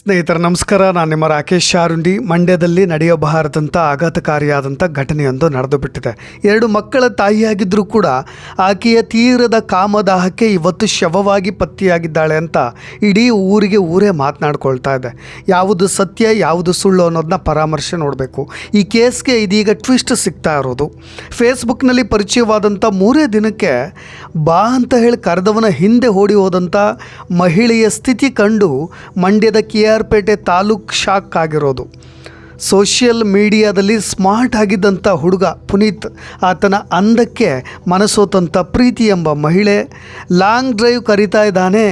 ಸ್ನೇಹಿತರ, ನಮಸ್ಕಾರ. ನಾನು ನಿಮ್ಮ ರಾಕೇಶ್ ಶಾರುಂಡಿ. ಮಂಡ್ಯದಲ್ಲಿ ನಡೆಯಬಾರದಂಥ ಆಘಾತಕಾರಿಯಾದಂಥ ಘಟನೆಯೊಂದು ನಡೆದು ಬಿಟ್ಟಿದೆ ಎರಡು ಮಕ್ಕಳ ತಾಯಿಯಾಗಿದ್ದರೂ ಕೂಡ ಆಕೆಯ ತೀರದ ಕಾಮದಾಹಕ್ಕೆ ಇವತ್ತು ಶವವಾಗಿ ಪತ್ತೆಯಾಗಿದ್ದಾಳೆ ಅಂತ ಇಡೀ ಊರಿಗೆ ಊರೇ ಮಾತನಾಡ್ಕೊಳ್ತಾ ಇದೆ. ಯಾವುದು ಸತ್ಯ, ಯಾವುದು ಸುಳ್ಳು ಅನ್ನೋದನ್ನ ಪರಾಮರ್ಶೆ ನೋಡಬೇಕು. ಈ ಕೇಸ್ಗೆ ಇದೀಗ ಟ್ವಿಸ್ಟ್ ಸಿಗ್ತಾ ಇರೋದು. ಫೇಸ್ಬುಕ್ನಲ್ಲಿ ಪರಿಚಯವಾದಂಥ ಮೂರೇ ದಿನಕ್ಕೆ ಬಾ ಅಂತ ಹೇಳಿ ಕರೆದವನ ಹಿಂದೆ ಓಡಿ ಹೋದಂಥ ಮಹಿಳೆಯ ಸ್ಥಿತಿ ಕಂಡು ಮಂಡ್ಯದ K R Pete taluk shock ಆಗಿರೋದು. ಸೋಷಿಯಲ್ ಮೀಡಿಯಾದಲ್ಲಿ ಸ್ಮಾರ್ಟ್ ಆಗಿದ್ದಂಥ ಹುಡುಗ ಪುನೀತ್ ಆತನ ಅಂದಕ್ಕೆ ಮನಸೋತಂಥ ಪ್ರೀತಿ ಎಂಬ ಮಹಿಳೆ ಲಾಂಗ್ ಡ್ರೈವ್ ಕರಿತಾ ಇದ್ದಾನೆ.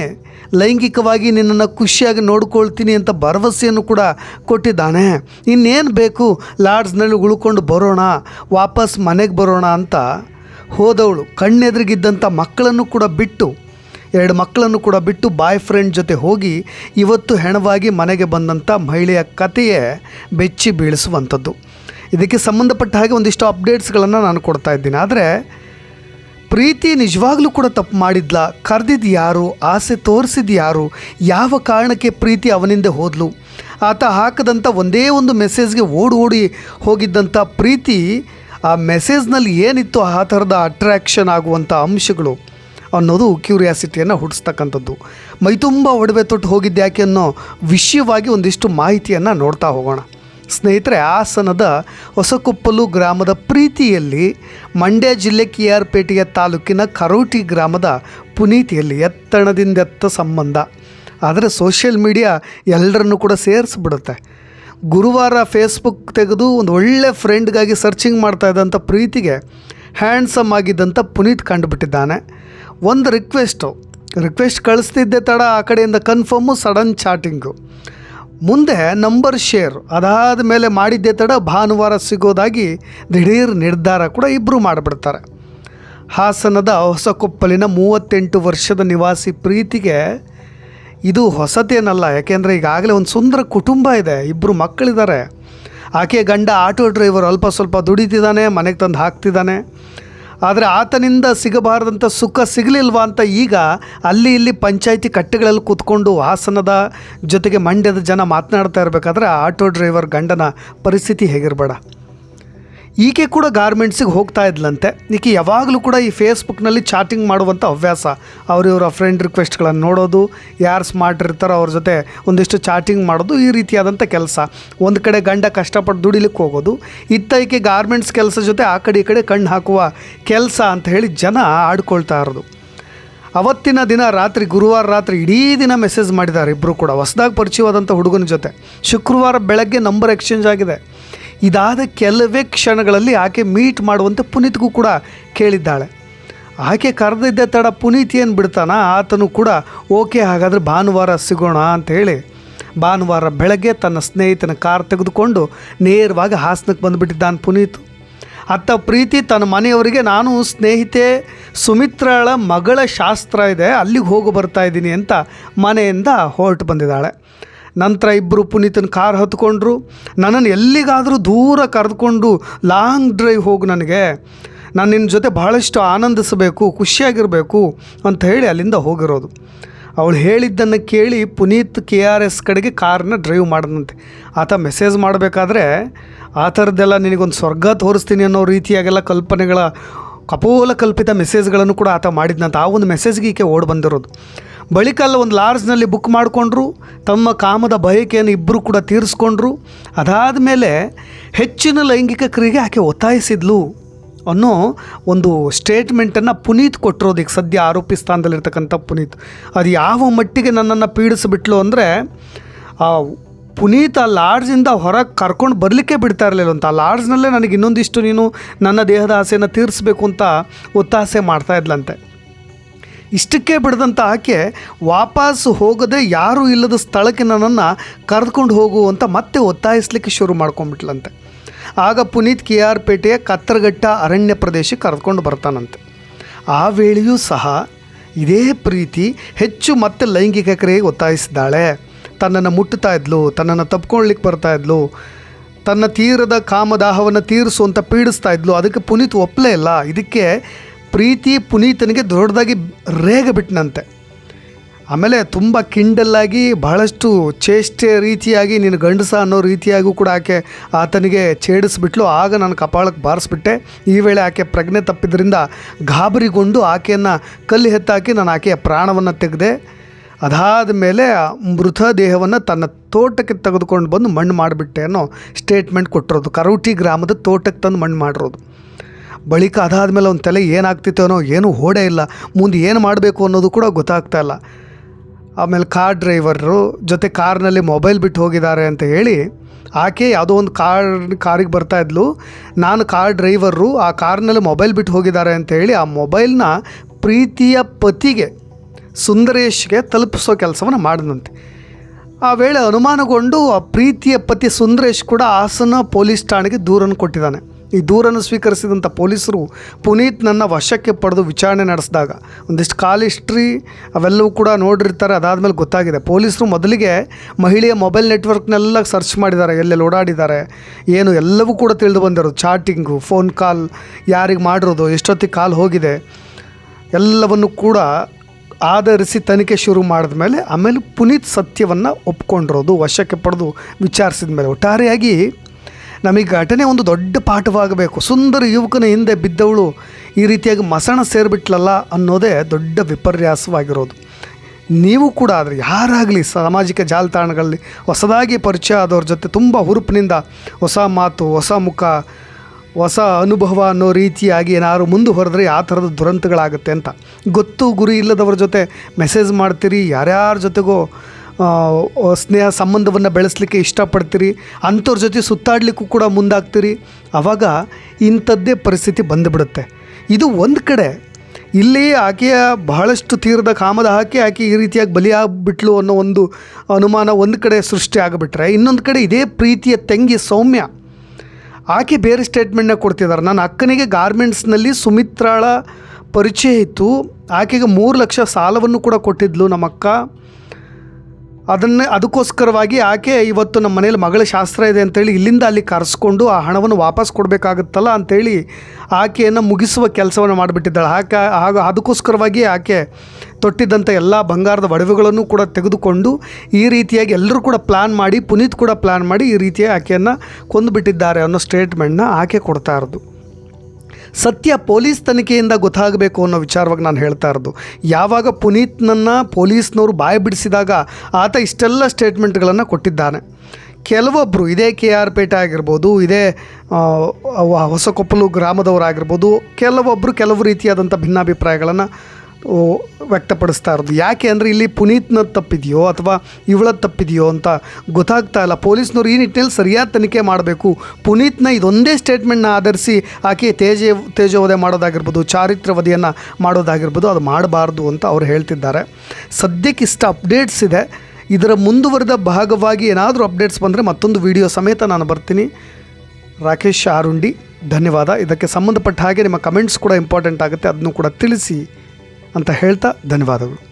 ಲೈಂಗಿಕವಾಗಿ ನಿನ್ನನ್ನು ಖುಷಿಯಾಗಿ ನೋಡ್ಕೊಳ್ತೀನಿ ಅಂತ ಭರವಸೆಯನ್ನು ಕೂಡ ಕೊಟ್ಟಿದ್ದಾನೆ. ಇನ್ನೇನು ಬೇಕು ಲಾಡ್ಜ್ನಲ್ಲಿ ಉಳ್ಕೊಂಡು ಬರೋಣ, ವಾಪಸ್ ಮನೆಗೆ ಬರೋಣ ಅಂತ ಹೋದವಳು, ಕಣ್ಣೆದುರಿಗಿದ್ದಂಥ ಮಕ್ಕಳನ್ನು ಕೂಡ ಬಿಟ್ಟು, ಎರಡು ಮಕ್ಕಳನ್ನು ಕೂಡ ಬಿಟ್ಟು ಬಾಯ್ ಫ್ರೆಂಡ್ ಜೊತೆ ಹೋಗಿ ಇವತ್ತು ಹೆಣವಾಗಿ ಮನೆಗೆ ಬಂದಂಥ ಮಹಿಳೆಯ ಕಥೆಯೇ ಬೆಚ್ಚಿ ಬೀಳಿಸುವಂಥದ್ದು. ಇದಕ್ಕೆ ಸಂಬಂಧಪಟ್ಟ ಹಾಗೆ ಒಂದಿಷ್ಟು ಅಪ್ಡೇಟ್ಸ್ಗಳನ್ನು ನಾನು ಕೊಡ್ತಾ ಇದ್ದೀನಿ. ಆದರೆ, ಪ್ರೀತಿ ನಿಜವಾಗ್ಲೂ ಕೂಡ ತಪ್ಪು ಮಾಡಿದ್ಲ? ಕರೆದಿದ್ದು ಯಾರು? ಆಸೆ ತೋರಿಸಿದ್ದು ಯಾರು? ಯಾವ ಕಾರಣಕ್ಕೆ ಪ್ರೀತಿ ಅವನಿಂದ ಹೋದ್ಲು? ಆತ ಹಾಕದಂಥ ಒಂದೇ ಒಂದು ಮೆಸೇಜ್ಗೆ ಓಡಿ ಓಡಿ ಹೋಗಿದ್ದಂಥ ಪ್ರೀತಿ ಆ ಮೆಸೇಜ್ನಲ್ಲಿ ಏನಿತ್ತು ಆ ಥರದ ಅಟ್ರ್ಯಾಕ್ಷನ್ ಆಗುವಂಥ ಅಂಶಗಳು ಅನ್ನೋದು ಕ್ಯೂರಿಯಾಸಿಟಿಯನ್ನು ಹುಟ್ಟಿಸ್ತಕ್ಕಂಥದ್ದು. ಮೈತುಂಬ ಒಡವೆ ತೊಟ್ಟು ಹೋಗಿದ್ದೆ ಯಾಕೆ ಅನ್ನೋ ವಿಷಯವಾಗಿ ಒಂದಿಷ್ಟು ಮಾಹಿತಿಯನ್ನು ನೋಡ್ತಾ ಹೋಗೋಣ. ಸ್ನೇಹಿತರೆ, ಹಾಸನದ ಹೊಸಕೊಪ್ಪಲು ಗ್ರಾಮದ ಪ್ರೀತಿಯಲ್ಲಿ ಮಂಡ್ಯ ಜಿಲ್ಲೆ ಕೆ ಆರ್ ಪೇಟೆಯ ತಾಲೂಕಿನ ಕರೋಟಿ ಗ್ರಾಮದ ಪುನೀತಿಯಲ್ಲಿ ಎತ್ತಣದಿಂದೆತ್ತ ಸಂಬಂಧ. ಆದರೆ ಸೋಷಿಯಲ್ ಮೀಡಿಯಾ ಎಲ್ಲರನ್ನು ಕೂಡ ಸೇರಿಸ್ಬಿಡುತ್ತೆ. ಗುರುವಾರ ಫೇಸ್ಬುಕ್ ತೆಗೆದು ಒಂದು ಒಳ್ಳೆ ಫ್ರೆಂಡ್ಗಾಗಿ ಸರ್ಚಿಂಗ್ ಮಾಡ್ತಾ ಇದ್ದಂಥ ಪ್ರೀತಿಗೆ ಹ್ಯಾಂಡ್ಸಮ್ ಆಗಿದ್ದಂಥ ಪುನೀತ್ ಕಂಡುಬಿಟ್ಟಿದ್ದಾನೆ. ಒಂದು ರಿಕ್ವೆಸ್ಟು ರಿಕ್ವೆಸ್ಟ್ ಕಳಿಸ್ತಿದ್ದೆ ತಡ, ಆ ಕಡೆಯಿಂದ ಕನ್ಫರ್ಮು ಸಡನ್ ಚಾಟಿಂಗು ಮುಂದೆ ನಂಬರ್ ಶೇರ್ ಅದಾದ ಮೇಲೆ ಮಾಡಿದ್ದೆ ತಡ, ಭಾನುವಾರ ಸಿಗೋದಾಗಿ ದಿಢೀರ್ ನಿರ್ಧಾರ ಕೂಡ ಇಬ್ಬರು ಮಾಡಿಬಿಡ್ತಾರೆ. ಹಾಸನದ ಹೊಸಕೊಪ್ಪಲಿನ ಮೂವತ್ತೆಂಟು ವರ್ಷದ ನಿವಾಸಿ ಪ್ರೀತಿಗೆ ಇದು ಹೊಸತೇನಲ್ಲ, ಯಾಕೆಂದರೆ ಈಗಾಗಲೇ ಒಂದು ಸುಂದರ ಕುಟುಂಬ ಇದೆ ಇಬ್ಬರು ಮಕ್ಕಳಿದ್ದಾರೆ ಆಕೆ ಗಂಡ ಆಟೋ ಡ್ರೈವರ್ ಅಲ್ಪ ಸ್ವಲ್ಪ ದುಡಿತಿದ್ದಾನೆ, ಮನೆಗೆ ತಂದು ಹಾಕ್ತಿದ್ದಾನೆ. ಆದರೆ ಆತನಿಂದ ಸಿಗಬಾರ್ದಂಥ ಸುಖ ಸಿಗಲಿಲ್ವಾ ಅಂತ ಈಗ ಅಲ್ಲಿ ಇಲ್ಲಿ ಪಂಚಾಯಿತಿ ಕಟ್ಟೆಗಳಲ್ಲಿ ಕೂತ್ಕೊಂಡು ಹಾಸನದ ಜೊತೆಗೆ ಮಂಡ್ಯದ ಜನ ಮಾತನಾಡ್ತಾ ಇರಬೇಕಾದ್ರೆ ಆಟೋ ಡ್ರೈವರ್ ಗಂಡನ ಪರಿಸ್ಥಿತಿ ಹೇಗಿರಬೇಡ. ಈಕೆ ಕೂಡ ಗಾರ್ಮೆಂಟ್ಸಿಗೆ ಹೋಗ್ತಾ ಇದ್ಲಂತೆ. ಈಕೆ ಯಾವಾಗಲೂ ಕೂಡ ಈ ಫೇಸ್ಬುಕ್ನಲ್ಲಿ ಚಾಟಿಂಗ್ ಮಾಡುವಂಥ ಹವ್ಯಾಸ. ಅವರಿವರ ಫ್ರೆಂಡ್ ರಿಕ್ವೆಸ್ಟ್ಗಳನ್ನು ನೋಡೋದು, ಯಾರು ಸ್ಮಾರ್ಟ್ ಇರ್ತಾರೋ ಅವ್ರ ಜೊತೆ ಒಂದಿಷ್ಟು ಚಾಟಿಂಗ್ ಮಾಡೋದು ಈ ರೀತಿಯಾದಂಥ ಕೆಲಸ. ಒಂದು ಕಡೆ ಗಂಡ ಕಷ್ಟಪಟ್ಟು ದುಡಿಲಿಕ್ಕೆ ಹೋಗೋದು, ಇತ್ತ ಈಕೆ ಗಾರ್ಮೆಂಟ್ಸ್ ಕೆಲಸ ಜೊತೆ ಆ ಕಡೆ ಈ ಕಡೆ ಕಣ್ಣು ಹಾಕುವ ಕೆಲಸ ಅಂತ ಹೇಳಿ ಜನ ಆಡ್ಕೊಳ್ತಾ ಇರೋದು. ಅವತ್ತಿನ ದಿನ ರಾತ್ರಿ, ಗುರುವಾರ ರಾತ್ರಿ ಇಡೀ ದಿನ ಮೆಸೇಜ್ ಮಾಡಿದ್ದಾರೆ ಇಬ್ಬರು ಕೂಡ. ಹೊಸದಾಗಿ ಪರಿಚಯವಾದಂಥ ಹುಡುಗನ ಜೊತೆ. ಶುಕ್ರವಾರ ಬೆಳಗ್ಗೆ ನಂಬರ್ ಎಕ್ಸ್ಚೇಂಜ್ ಆಗಿದೆ. ಇದಾದ ಕೆಲವೇ ಕ್ಷಣಗಳಲ್ಲಿ ಆಕೆ ಮೀಟ್ ಮಾಡುವಂತೆ ಪುನೀತ್ಗೂ ಕೂಡ ಕೇಳಿದ್ದಾಳೆ. ಆಕೆ ಕರೆದಿದ್ದ ತಡ ಪುನೀತ್ ಏನು ಬಿಡ್ತಾನ? ಆತನು ಕೂಡ, ಓಕೆ, ಹಾಗಾದರೆ ಭಾನುವಾರ ಸಿಗೋಣ ಅಂತ ಹೇಳಿ, ಭಾನುವಾರ ಬೆಳಗ್ಗೆ ತನ್ನ ಸ್ನೇಹಿತನ ಕಾರ್ ತೆಗೆದುಕೊಂಡು ನೇರವಾಗಿ ಹಾಸನಕ್ಕೆ ಬಂದುಬಿಟ್ಟಿದ್ದಾನೆ ಪುನೀತ್. ಅತ್ತ ಪ್ರೀತಿ ತನ್ನ ಮನೆಯವರಿಗೆ, ನಾನು ಸ್ನೇಹಿತೆ ಸುಮಿತ್ರಾಳ ಮಗಳ ಶಾಸ್ತ್ರ ಇದೆ, ಅಲ್ಲಿಗೆ ಹೋಗಿ ಬರ್ತಾ ಇದ್ದೀನಿ ಅಂತ ಮನೆಯಿಂದ ಹೊರಟು ಬಂದಿದ್ದಾಳೆ. ನಂತರ ಇಬ್ಬರು ಪುನೀತನ ಕಾರ್ ಹತ್ಕೊಂಡ್ರು. ನನ್ನನ್ನು ಎಲ್ಲಿಗಾದರೂ ದೂರ ಕರೆದುಕೊಂಡು ಲಾಂಗ್ ಡ್ರೈವ್ ಹೋಗು ನನಗೆ. ನಾನು ನಿನ್ನ ಜೊತೆ ಭಾಳಷ್ಟು ಆನಂದಿಸಬೇಕು, ಖುಷಿಯಾಗಿರಬೇಕು ಅಂತ ಹೇಳಿ ಅಲ್ಲಿಂದ ಹೋಗಿರೋದು. ಅವಳು ಹೇಳಿದ್ದನ್ನು ಕೇಳಿ ಪುನೀತ್ ಕೆ ಆರ್ ಎಸ್ ಕಡೆಗೆ ಕಾರನ್ನ ಡ್ರೈವ್ ಮಾಡಿದಂತೆ. ಆತ ಮೆಸೇಜ್ ಮಾಡಬೇಕಾದ್ರೆ, ಆ ಥರದ್ದೆಲ್ಲ ನಿನಗೊಂದು ಸ್ವರ್ಗ ತೋರಿಸ್ತೀನಿ ಅನ್ನೋ ರೀತಿಯಾಗೆಲ್ಲ ಕಲ್ಪನೆಗಳ ಕಪೋಲ ಕಲ್ಪಿತ ಮೆಸೇಜ್ಗಳನ್ನು ಕೂಡ ಆತ ಮಾಡಿದ್ನಂತ. ಆ ಒಂದು ಮೆಸೇಜ್ಗೆ ಈಕೆ ಓಡಿ ಬಂದಿರೋದು. ಬಳಿಕ ಅಲ್ಲ ಒಂದು ಲಾರ್ಜ್ನಲ್ಲಿ ಬುಕ್ ಮಾಡಿಕೊಂಡ್ರು, ತಮ್ಮ ಕಾಮದ ಬಯಕೆಯನ್ನು ಇಬ್ಬರು ಕೂಡ ತೀರಿಸ್ಕೊಂಡ್ರು. ಅದಾದ ಮೇಲೆ ಹೆಚ್ಚಿನ ಲೈಂಗಿಕ ಕ್ರಿಯೆಗೆ ಆಕೆ ಒತ್ತಾಯಿಸಿದ್ಲು ಅನ್ನೋ ಒಂದು ಸ್ಟೇಟ್ಮೆಂಟನ್ನು ಪುನೀತ್ ಕೊಟ್ಟಿರೋದಕ್ಕೆ ಸದ್ಯ ಆರೋಪಿ ಸ್ಥಾನದಲ್ಲಿರ್ತಕ್ಕಂಥ ಪುನೀತ್. ಅದು ಯಾವ ಮಟ್ಟಿಗೆ ನನ್ನನ್ನು ಪೀಡಿಸಿಬಿಟ್ಲು ಅಂದರೆ, ಆ ಪುನೀತ್ ಆ ಲಾಡ್ಜಿಂದ ಹೊರಗೆ ಕರ್ಕೊಂಡು ಬರಲಿಕ್ಕೆ ಬಿಡ್ತಾ ಇರಲಿಲ್ಲ ಅಂತ. ಆ ಲಾಡ್ಜ್ನಲ್ಲೇ ನನಗೆ ಇನ್ನೊಂದಿಷ್ಟು ನೀನು ನನ್ನ ದೇಹದ ಆಸೆಯನ್ನು ತೀರಿಸಬೇಕು ಅಂತ ಒತ್ತಾಸೆ ಮಾಡ್ತಾ ಇದ್ಲಂತೆ. ಇಷ್ಟಕ್ಕೆ ಬಿಡದಂಥ ಆಕೆ ವಾಪಸ್ ಹೋಗದೆ ಯಾರೂ ಇಲ್ಲದ ಸ್ಥಳಕ್ಕೆ ನನ್ನನ್ನು ಕರೆದುಕೊಂಡು ಹೋಗು ಅಂತ ಮತ್ತೆ ಒತ್ತಾಯಿಸ್ಲಿಕ್ಕೆ ಶುರು ಮಾಡ್ಕೊಂಡ್ಬಿಟ್ಲಂತೆ. ಆಗ ಪುನೀತ್ ಕೆ ಆರ್ ಪೇಟೆಯ ಕತ್ತರಘಟ್ಟ ಅರಣ್ಯ ಪ್ರದೇಶಕ್ಕೆ ಕರೆದುಕೊಂಡು ಬರ್ತಾನಂತೆ. ಆ ವೇಳೆಯೂ ಸಹ ಇದೇ ಪ್ರೀತಿ ಹೆಚ್ಚು ಮತ್ತೆ ಲೈಂಗಿಕ ಕ್ರಿಯೆಗೆ ಒತ್ತಾಯಿಸಿದ್ದಾಳೆ. ತನ್ನನ್ನು ಮುಟ್ಟುತ್ತಾ ಇದ್ಲು, ತನ್ನನ್ನು ತಪ್ಕೊಳ್ಳಿಕ್ಕೆ ಬರ್ತಾ ಇದ್ಲು, ತನ್ನ ತೀರದ ಕಾಮದಾಹವನ್ನು ತೀರಿಸು ಅಂತ ಪೀಡಿಸ್ತಾ ಇದ್ಲು. ಅದಕ್ಕೆ ಪುನೀತ್ ಒಪ್ಪಲೇ ಇಲ್ಲ. ಇದಕ್ಕೆ ಪ್ರೀತಿ ಪುನೀತನಿಗೆ ದೊಡ್ಡದಾಗಿ ರೇಗ ಬಿಟ್ಟನಂತೆ ಆಮೇಲೆ ತುಂಬ ಕಿಂಡಲ್ಲಾಗಿ ಬಹಳಷ್ಟು ಚೇಷ್ಟೆ ರೀತಿಯಾಗಿ, ನೀನು ಗಂಡಸ ಅನ್ನೋ ರೀತಿಯಾಗೂ ಕೂಡ ಆಕೆ ಆತನಿಗೆ ಛೇಡಿಸ್ಬಿಟ್ಲು. ಆಗ ನಾನು ಕಪಾಳಕ್ಕೆ ಬಾರಿಸ್ಬಿಟ್ಟೆ. ಈ ವೇಳೆ ಆಕೆ ಪ್ರಜ್ಞೆ ತಪ್ಪಿದ್ರಿಂದ ಗಾಬರಿಗೊಂಡು ಆಕೆಯನ್ನು ಕಲ್ಲು ಎತ್ತಾಕಿ ನಾನು ಆಕೆಯ ಪ್ರಾಣವನ್ನು ತೆಗೆದೆ, ಅದಾದ ಮೇಲೆ ಮೃತ ದೇಹವನ್ನು ತನ್ನ ತೋಟಕ್ಕೆ ತೆಗೆದುಕೊಂಡು ಬಂದು ಮಣ್ಣು ಮಾಡಿಬಿಟ್ಟೆ ಅನ್ನೋ ಸ್ಟೇಟ್ಮೆಂಟ್ ಕೊಟ್ಟಿರೋದು. ಕರೋಟಿ ಗ್ರಾಮದ ತೋಟಕ್ಕೆ ತಂದು ಮಣ್ಣು ಮಾಡಿರೋದು. ಬಳಿಕ ಅದಾದಮೇಲೆ ಅವನ ತಲೆ ಏನಾಗ್ತಿತ್ತೋನೋ ಏನೂ ಓಡೇ ಇಲ್ಲ. ಮುಂದೆ ಏನು ಮಾಡಬೇಕು ಅನ್ನೋದು ಕೂಡ ಗೊತ್ತಾಗ್ತಾ ಇಲ್ಲ. ಆಮೇಲೆ ಕಾರ್ ಡ್ರೈವರು ಜೊತೆ ಕಾರ್ನಲ್ಲಿ ಮೊಬೈಲ್ ಬಿಟ್ಟು ಹೋಗಿದ್ದಾರೆ ಅಂತ ಹೇಳಿ ಆಕೆ ಯಾವುದೋ ಒಂದು ಕಾರ್, ಕಾರಿಗೆ ಬರ್ತಾ ಇದ್ಲು. ನಾನು ಕಾರ್ ಡ್ರೈವರು, ಆ ಕಾರ್ನಲ್ಲಿ ಮೊಬೈಲ್ ಬಿಟ್ಟು ಹೋಗಿದ್ದಾರೆ ಅಂತ ಹೇಳಿ ಆ ಮೊಬೈಲ್ನ ಪ್ರೀತಿಯ ಪತಿಗೆ, ಸುಂದರೇಶ್ಗೆ ತಲುಪಿಸೋ ಕೆಲಸವನ್ನು ಮಾಡಿದಂತೆ. ಆ ವೇಳೆ ಅನುಮಾನಗೊಂಡು ಆ ಪ್ರೀತಿಯ ಪತಿ ಸುಂದರೇಶ್ ಕೂಡ ಹಾಸನ ಪೊಲೀಸ್ ಠಾಣೆಗೆ ದೂರನ್ನು ಕೊಟ್ಟಿದ್ದಾನೆ. ಈ ದೂರನ್ನು ಸ್ವೀಕರಿಸಿದಂಥ ಪೊಲೀಸರು ಪುನೀತ್ ನನ್ನ ವಶಕ್ಕೆ ಪಡೆದು ವಿಚಾರಣೆ ನಡೆಸಿದಾಗ ಒಂದಿಷ್ಟು ಕಾಲ್ ಹಿಸ್ಟ್ರಿ ಅವೆಲ್ಲವೂ ಕೂಡ ನೋಡಿರ್ತಾರೆ, ಅದಾದಮೇಲೆ ಗೊತ್ತಾಗಿದೆ. ಪೊಲೀಸರು ಮೊದಲಿಗೆ ಮಹಿಳೆಯ ಮೊಬೈಲ್ ನೆಟ್ವರ್ಕ್ನೆಲ್ಲ ಸರ್ಚ್ ಮಾಡಿದ್ದಾರೆ, ಎಲ್ಲೆಲ್ಲಿ ಓಡಾಡಿದ್ದಾರೆ, ಏನು ಎಲ್ಲವೂ ಕೂಡ ತಿಳಿದು ಬಂದಿರೋದು. ಚಾಟಿಂಗು, ಫೋನ್ ಕಾಲ್, ಯಾರಿಗೆ ಮಾಡಿರೋದು, ಎಷ್ಟೊತ್ತಿಗೆ ಕಾಲ್ ಹೋಗಿದೆ, ಎಲ್ಲವನ್ನು ಕೂಡ ಆಧರಿಸಿ ತನಿಖೆ ಶುರು ಮಾಡಿದ ಮೇಲೆ ಆಮೇಲೆ ಪುನೀತ್ ಸತ್ಯವನ್ನು ಒಪ್ಕೊಂಡಿರೋದು, ವಶಕ್ಕೆ ಪಡೆದು ವಿಚಾರಿಸಿದ ಮೇಲೆ. ಒಟ್ಟಾರೆಯಾಗಿ ನಮಗೆ ಘಟನೆ ಒಂದು ದೊಡ್ಡ ಪಾಠವಾಗಬೇಕು. ಸುಂದರ ಯುವಕನ ಹಿಂದೆ ಬಿದ್ದವಳು ಈ ರೀತಿಯಾಗಿ ಮಸಣ ಸೇರಿಬಿಟ್ಲಲ್ಲ ಅನ್ನೋದೇ ದೊಡ್ಡ ವಿಪರ್ಯಾಸವಾಗಿರೋದು. ನೀವು ಕೂಡ ಆದರೆ ಯಾರಾಗಲಿ ಸಾಮಾಜಿಕ ಜಾಲತಾಣಗಳಲ್ಲಿ ಹೊಸದಾಗಿ ಪರಿಚಯ ಆದವ್ರ ಜೊತೆ ತುಂಬ ಹುರುಪಿನಿಂದ ಹೊಸ ಮಾತು, ಹೊಸ ಮುಖ, ಹೊಸ ಅನುಭವ ಅನ್ನೋ ರೀತಿಯಾಗಿ ಏನಾದ್ರು ಮುಂದೆ ಹೊರದ್ರೆ ಆ ಥರದ ದುರಂತಗಳಾಗುತ್ತೆ ಅಂತ. ಗೊತ್ತು ಗುರಿ ಇಲ್ಲದವ್ರ ಜೊತೆ ಮೆಸೇಜ್ ಮಾಡ್ತೀರಿ, ಯಾರ್ಯಾರ ಜೊತೆಗೋ ಸ್ನೇಹ ಸಂಬಂಧವನ್ನು ಬೆಳೆಸಲಿಕ್ಕೆ ಇಷ್ಟಪಡ್ತೀರಿ, ಅಂಥವ್ರ ಜೊತೆ ಸುತ್ತಾಡಲಿಕ್ಕೂ ಕೂಡ ಮುಂದಾಗ್ತೀರಿ. ಆವಾಗ ಇಂಥದ್ದೇ ಪರಿಸ್ಥಿತಿ ಬಂದುಬಿಡುತ್ತೆ. ಇದು ಒಂದು ಕಡೆ ಇಲ್ಲಿ ಆಕೆಯ ಬಹಳಷ್ಟು ತೀರದ ಕಾಮದ ಹಾಕಿ ಆಕೆ ಈ ರೀತಿಯಾಗಿ ಬಲಿಯಾಗ್ಬಿಟ್ಲು ಅನ್ನೋ ಒಂದು ಅನುಮಾನ ಒಂದು ಕಡೆ ಸೃಷ್ಟಿ ಆಗಿಬಿಟ್ರೆ, ಇನ್ನೊಂದು ಕಡೆ ಇದೇ ಪ್ರೀತಿಯ ತಂಗಿ ಸೌಮ್ಯ ಆಕೆ ಬೇರೆ ಸ್ಟೇಟ್ಮೆಂಟ್ನ ಕೊಡ್ತಿದ್ದಾರೆ ನನ್ನ ಅಕ್ಕನಿಗೆ ಗಾರ್ಮೆಂಟ್ಸ್ನಲ್ಲಿ ಸುಮಿತ್ರಾಳ ಪರಿಚಯ ಇತ್ತು. ಆಕೆಗೆ ಮೂರು ಲಕ್ಷ ಸಾಲವನ್ನು ಕೂಡ ಕೊಟ್ಟಿದ್ಲು ನಮ್ಮ ಅಕ್ಕ ಅದನ್ನೇ ಅದಕ್ಕೋಸ್ಕರವಾಗಿ ಆಕೆ ಇವತ್ತು ನಮ್ಮ ಮನೇಲಿ ಮಗಳ ಶಾಸ್ತ್ರ ಇದೆ ಅಂತೇಳಿ ಇಲ್ಲಿಂದ ಅಲ್ಲಿ ಕರೆಸ್ಕೊಂಡು ಆ ಹಣವನ್ನು ವಾಪಸ್ ಕೊಡಬೇಕಾಗುತ್ತಲ್ಲ ಅಂತೇಳಿ ಆಕೆಯನ್ನು ಮುಗಿಸುವ ಕೆಲಸವನ್ನು ಮಾಡಿಬಿಟ್ಟಿದ್ದಾಳೆ. ಆಕೆ ಆಗ ಅದಕ್ಕೋಸ್ಕರವಾಗಿ ಆಕೆ ತೊಟ್ಟಿದ್ದಂಥ ಎಲ್ಲ ಬಂಗಾರದ ಒಡವೆಗಳನ್ನು ಕೂಡ ತೆಗೆದುಕೊಂಡು ಈ ರೀತಿಯಾಗಿ ಎಲ್ಲರೂ ಕೂಡ ಪ್ಲ್ಯಾನ್ ಮಾಡಿ, ಪುನೀತ್ ಕೂಡ ಪ್ಲ್ಯಾನ್ ಮಾಡಿ ಈ ರೀತಿಯಾಗಿ ಆಕೆಯನ್ನು ಕೊಂದುಬಿಟ್ಟಿದ್ದಾರೆ ಅನ್ನೋ ಸ್ಟೇಟ್ಮೆಂಟ್ನ ಆಕೆ ಕೊಡ್ತಾ ಇರೋದು. ಸತ್ಯ ಪೊಲೀಸ್ ತನಿಖೆಯಿಂದ ಗೊತ್ತಾಗಬೇಕು ಅನ್ನೋ ವಿಚಾರವಾಗಿ ನಾನು ಹೇಳ್ತಾ ಇರೋದು. ಯಾವಾಗ ಪುನೀತ್ನನ್ನು ಪೊಲೀಸ್ನವರು ಬಾಯಿ ಬಿಡಿಸಿದಾಗ ಆತ ಇಷ್ಟೆಲ್ಲ ಸ್ಟೇಟ್ಮೆಂಟ್ಗಳನ್ನು ಕೊಟ್ಟಿದ್ದಾನೆ. ಕೆಲವೊಬ್ಬರು ಇದೇ ಕೆ ಆರ್ ಪೇಟೆ ಆಗಿರ್ಬೋದು, ಇದೇ ಹೊಸಕೊಪ್ಪಲು ಗ್ರಾಮದವರಾಗಿರ್ಬೋದು ಕೆಲವೊಬ್ಬರು ಕೆಲವು ರೀತಿಯಾದಂಥ ಭಿನ್ನಾಭಿಪ್ರಾಯಗಳನ್ನು ವ್ಯಕ್ತಪಡಿಸ್ತಾ ಇರೋದು ಯಾಕೆ ಅಂದರೆ ಇಲ್ಲಿ ಪುನೀತ್ನ ತಪ್ಪಿದೆಯೋ ಅಥವಾ ಇವಳ ತಪ್ಪಿದೆಯೋ ಅಂತ ಗೊತ್ತಾಗ್ತಾ ಇಲ್ಲ. ಪೊಲೀಸ್ನವ್ರು ಈ ನಿಟ್ಟಿನಲ್ಲಿ ಸರಿಯಾದ ತನಿಖೆ ಮಾಡಬೇಕು. ಪುನೀತ್ನ ಇದೊಂದೇ ಸ್ಟೇಟ್ಮೆಂಟ್ನ ಆಧರಿಸಿ ಆಕೆ ತೇಜ, ತೇಜೋವಧೆ ಮಾಡೋದಾಗಿರ್ಬೋದು ಚಾರಿತ್ರವಧಿಯನ್ನು ಮಾಡೋದಾಗಿರ್ಬೋದು, ಅದು ಮಾಡಬಾರ್ದು ಅಂತ ಅವ್ರು ಹೇಳ್ತಿದ್ದಾರೆ. ಸದ್ಯಕ್ಕೆ ಇಷ್ಟು ಅಪ್ಡೇಟ್ಸ್ ಇದೆ. ಇದರ ಮುಂದುವರೆದ ಭಾಗವಾಗಿ ಏನಾದರೂ ಅಪ್ಡೇಟ್ಸ್ ಬಂದರೆ ಮತ್ತೊಂದು ವಿಡಿಯೋ ಸಮೇತ ನಾನು ಬರ್ತೀನಿ. ರಾಕೇಶ್ ಆರುಂಡಿ, ಧನ್ಯವಾದ. ಇದಕ್ಕೆ ಸಂಬಂಧಪಟ್ಟ ಹಾಗೆ ನಿಮ್ಮ ಕಮೆಂಟ್ಸ್ ಕೂಡ ಇಂಪಾರ್ಟೆಂಟ್ ಆಗುತ್ತೆ. ಅದನ್ನು ಕೂಡ ತಿಳಿಸಿ. ಅಂತ ಹೇಳ್ತಾ ಧನ್ಯವಾದಗಳು.